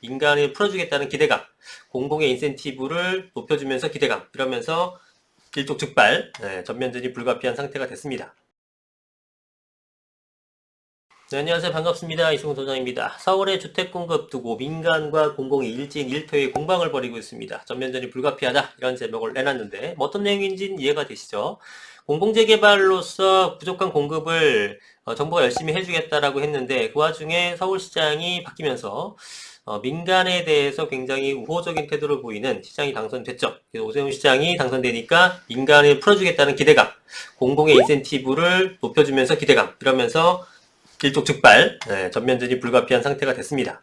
민간을 풀어주겠다는 기대감, 공공의 인센티브를 높여주면서 기대감, 이러면서 일촉즉발 네, 전면전이 불가피한 상태가 됐습니다. 네, 안녕하세요. 반갑습니다. 이승훈 소장입니다. 서울의 주택 공급 두고 민간과 공공이 일진 일퇴의 공방을 벌이고 있습니다. 전면전이 불가피하다 이런 제목을 내놨는데 뭐 어떤 내용인지는 이해가 되시죠? 공공재개발로서 부족한 공급을 어, 정부가 열심히 해주겠다라고 했는데 그 와중에 서울시장이 바뀌면서 어, 민간에 대해서 굉장히 우호적인 태도를 보이는 시장이 당선됐죠. 그래서 오세훈 시장이 당선되니까 민간을 풀어주겠다는 기대감, 공공의 인센티브를 높여주면서 기대감, 이러면서 일촉즉발 네, 전면전이 불가피한 상태가 됐습니다.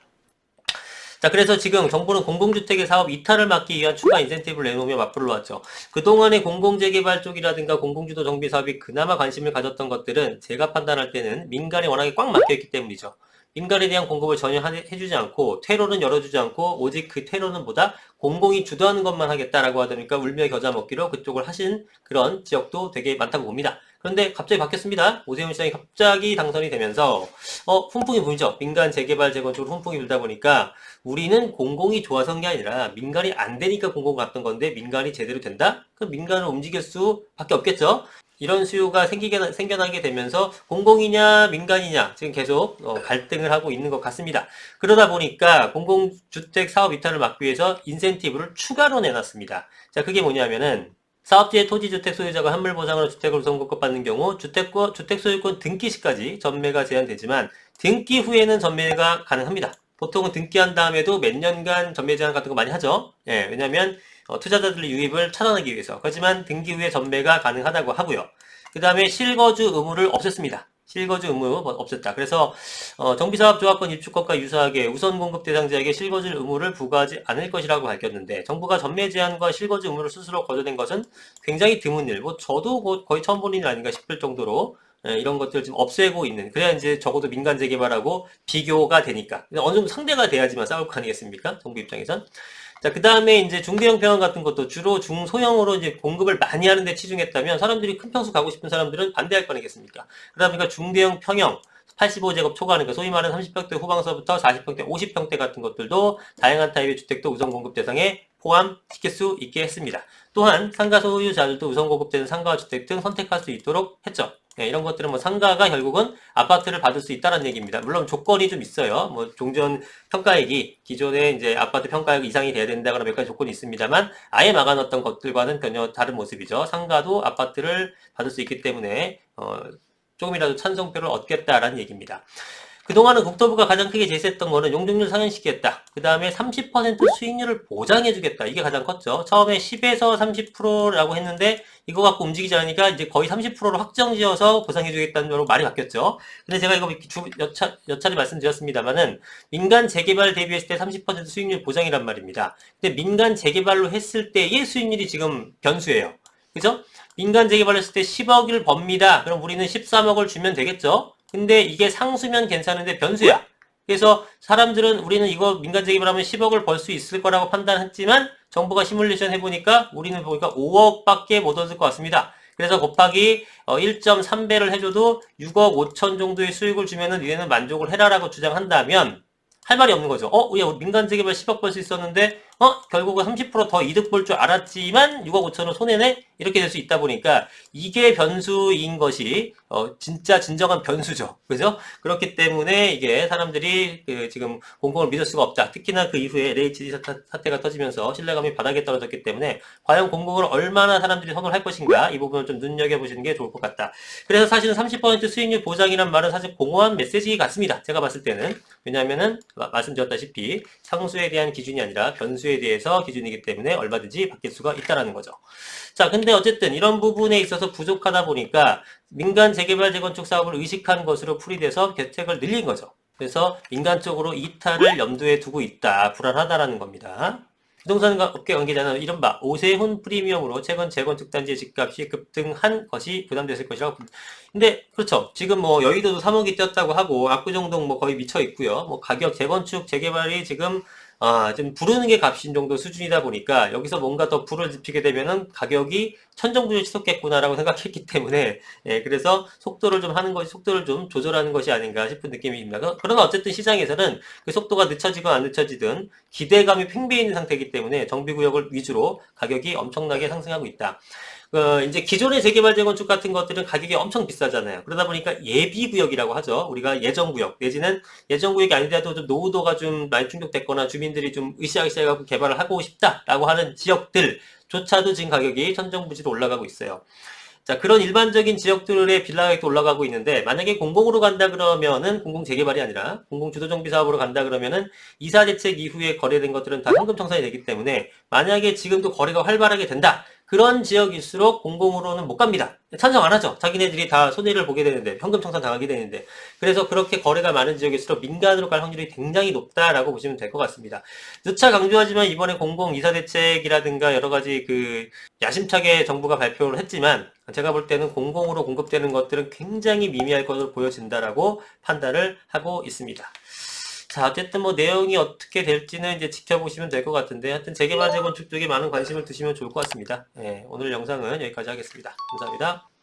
자, 그래서 지금 정부는 공공주택의 사업 이탈을 막기 위한 추가 인센티브를 내놓으며 맞불러 왔죠. 그동안의 공공재개발 쪽이라든가 공공주도 정비 사업이 그나마 관심을 가졌던 것들은 제가 판단할 때는 민간에 워낙에 꽉 막혀있기 때문이죠. 민간에 대한 공급을 전혀 하- 해주지 않고 퇴로는 열어주지 않고 오직 그 퇴로는 보다 공공이 주도하는 것만 하겠다라고 하다니까 울며 겨자 먹기로 그쪽을 하신 그런 지역도 되게 많다고 봅니다. 그런데 갑자기 바뀌었습니다. 오세훈 시장이 갑자기 당선이 되면서 어 훈풍이 불죠. 민간 재개발 재건축으로 훈풍이 불다 보니까 우리는 공공이 좋아서 한게 아니라 민간이 안 되니까 공공 갔던 건데 민간이 제대로 된다? 그럼 민간을 움직일 수밖에 없겠죠. 이런 수요가 생기게, 생겨나게 되면서 공공이냐 민간이냐 지금 계속 어, 갈등을 하고 있는 것 같습니다. 그러다 보니까 공공주택 사업 이탈을 막기 위해서 인센티브를 추가로 내놨습니다. 자 그게 뭐냐면은 사업지의 토지주택 소유자가 환물 보상으로 주택을 우선 공급받는 경우 주택과 주택 소유권 등기 시까지 전매가 제한되지만 등기 후에는 전매가 가능합니다. 보통은 등기한 다음에도 몇 년간 전매 제한 같은 거 많이 하죠. 예, 왜냐면 어, 투자자들의 유입을 차단하기 위해서. 하지만 등기 후에 전매가 가능하다고 하고요. 그 다음에 실거주 의무를 없앴습니다. 실거주 의무 없앴다. 그래서 어, 정비사업조합권 입주권과 유사하게 우선 공급 대상자에게 실거주 의무를 부과하지 않을 것이라고 밝혔는데 정부가 전매 제한과 실거주 의무를 스스로 거둬낸 것은 굉장히 드문 일. 뭐 저도 거- 거의 처음 보는 일 아닌가 싶을 정도로 예, 이런 것들을 지금 없애고 있는 그래야 이제 적어도 민간 재개발하고 비교가 되니까 어느 정도 상대가 돼야지만 싸울 거 아니겠습니까? 정부 입장에선 자, 그 다음에 이제 중대형 평형 같은 것도 주로 중소형으로 이제 공급을 많이 하는데 치중했다면 사람들이 큰 평수 가고 싶은 사람들은 반대할 거 아니겠습니까? 그러다 보니까 중대형 평형 85제곱 초과하는 거 소위 말하는 30평대 후방서부터 40평대, 50평대 같은 것들도 다양한 타입의 주택도 우선 공급 대상에 포함시킬 수 있게 했습니다. 또한 상가 소유자들도 우선 공급되는 상가와 주택 등 선택할 수 있도록 했죠. 네, 이런 것들은 뭐 상가가 결국은 아파트를 받을 수 있다는 얘기입니다. 물론 조건이 좀 있어요. 뭐 종전 평가액이 기존의 이제 아파트 평가액 이상이 돼야 된다거나 몇 가지 조건이 있습니다만 아예 막아놨던 것들과는 전혀 다른 모습이죠. 상가도 아파트를 받을 수 있기 때문에 어, 조금이라도 찬성표를 얻겠다라는 얘기입니다. 그동안은 국토부가 가장 크게 제시했던 거는 용적률 상향시키겠다. 그 다음에 30% 수익률을 보장해주겠다. 이게 가장 컸죠. 처음에 10에서 30%라고 했는데 이거 갖고 움직이지 않으니까 이제 거의 30%로 확정지어서 보상해주겠다는 걸로 말이 바뀌었죠. 근데 제가 이거 주, 몇, 차, 몇 차례 말씀드렸습니다만은 민간 재개발 대비했을 때 30% 수익률 보장이란 말입니다. 근데 민간 재개발로 했을 때의 수익률이 지금 변수예요. 그죠? 민간 재개발 했을 때 10억을 법니다. 그럼 우리는 13억을 주면 되겠죠? 근데 이게 상수면 괜찮은데 변수야. 그래서 사람들은 우리는 이거 민간 재개발하면 10억을 벌 수 있을 거라고 판단했지만 정부가 시뮬레이션 해보니까 우리는 보니까 5억밖에 못 얻을 것 같습니다. 그래서 곱하기 1.3배를 해줘도 6억 5천 정도의 수익을 주면은 얘는 만족을 해라라고 주장한다면 할 말이 없는 거죠. 어, 야, 우리 민간 재개발 10억 벌 수 있었는데, 어, 결국은 30%더 이득 볼 줄 알았지만 6억 5천원 손해네? 이렇게 될 수 있다 보니까 이게 변수인 것이, 어, 진짜 진정한 변수죠. 그죠? 그렇기 때문에 이게 사람들이 그 지금 공공을 믿을 수가 없다. 특히나 그 이후에 LHD 사태, 사태가 터지면서 신뢰감이 바닥에 떨어졌기 때문에 과연 공공을 얼마나 사람들이 선호할 것인가 이 부분을 좀 눈여겨 보시는 게 좋을 것 같다. 그래서 사실은 30% 수익률 보장이란 말은 사실 공허한 메시지 같습니다. 제가 봤을 때는. 왜냐하면은 마- 말씀드렸다시피 상수에 대한 기준이 아니라 변수 에 대해서 기준이기 때문에 얼마든지 바뀔 수가 있다라는 거죠. 자, 근데 어쨌든 이런 부분에 있어서 부족하다 보니까 민간 재개발 재건축 사업을 의식한 것으로 풀이돼서 대책을 늘린 거죠. 그래서 민간 쪽으로 이탈을 염두에 두고 있다. 불안하다라는 겁니다. 부동산 업계 관계자는 이른바 오세훈 프리미엄으로 최근 재건축 단지의 집값이 급등한 것이 부담됐을 것이라고. 근데 그렇죠. 지금 뭐 여의도도 3억이 뛰었다고 하고 압구정동 뭐 거의 미쳐 있고요. 뭐 가격 재건축 재개발이 지금 아, 좀 부르는 게 값인 정도 수준이다 보니까 여기서 뭔가 더 불을 지피게 되면은 가격이 천정부에 치솟겠구나라고 생각했기 때문에 예, 그래서 속도를 좀 하는 것이 속도를 좀 조절하는 것이 아닌가 싶은 느낌입니다. 그- 그러나 어쨌든 시장에서는 그 속도가 늦춰지건 안 늦춰지든 기대감이 팽배해 있는 상태이기 때문에 정비구역을 위주로 가격이 엄청나게 상승하고 있다. 어, 이제 기존의 재개발 재건축 같은 것들은 가격이 엄청 비싸잖아요. 그러다 보니까 예비 구역이라고 하죠. 우리가 예정 구역 내지는 예정 구역이 아니더라도 좀 노후도가 좀 많이 충족됐거나 주민들이 좀 으쌰으쌰해갖고 개발을 하고 싶다라고 하는 지역들조차도 지금 가격이 천정부지로 올라가고 있어요. 자, 그런 일반적인 지역들의 빌라 가격도 올라가고 있는데, 만약에 공공으로 간다 그러면은, 공공 재개발이 아니라, 공공 주도정비 사업으로 간다 그러면은, 이사 대책 이후에 거래된 것들은 다 현금 청산이 되기 때문에, 만약에 지금도 거래가 활발하게 된다. 그런 지역일수록 공공으로는 못 갑니다. 찬성 안 하죠. 자기네들이 다 손해를 보게 되는데, 현금 청산 당하게 되는데. 그래서 그렇게 거래가 많은 지역일수록 민간으로 갈 확률이 굉장히 높다라고 보시면 될 것 같습니다. 누차 강조하지만 이번에 공공 이사 대책이라든가 여러 가지 그 야심차게 정부가 발표를 했지만 제가 볼 때는 공공으로 공급되는 것들은 굉장히 미미할 것으로 보여진다라고 판단을 하고 있습니다. 자, 어쨌든 뭐 내용이 어떻게 될지는 이제 지켜보시면 될 것 같은데 하여튼 재개발 재건축 쪽에 많은 관심을 두시면 좋을 것 같습니다. 예, 오늘 영상은 여기까지 하겠습니다. 감사합니다.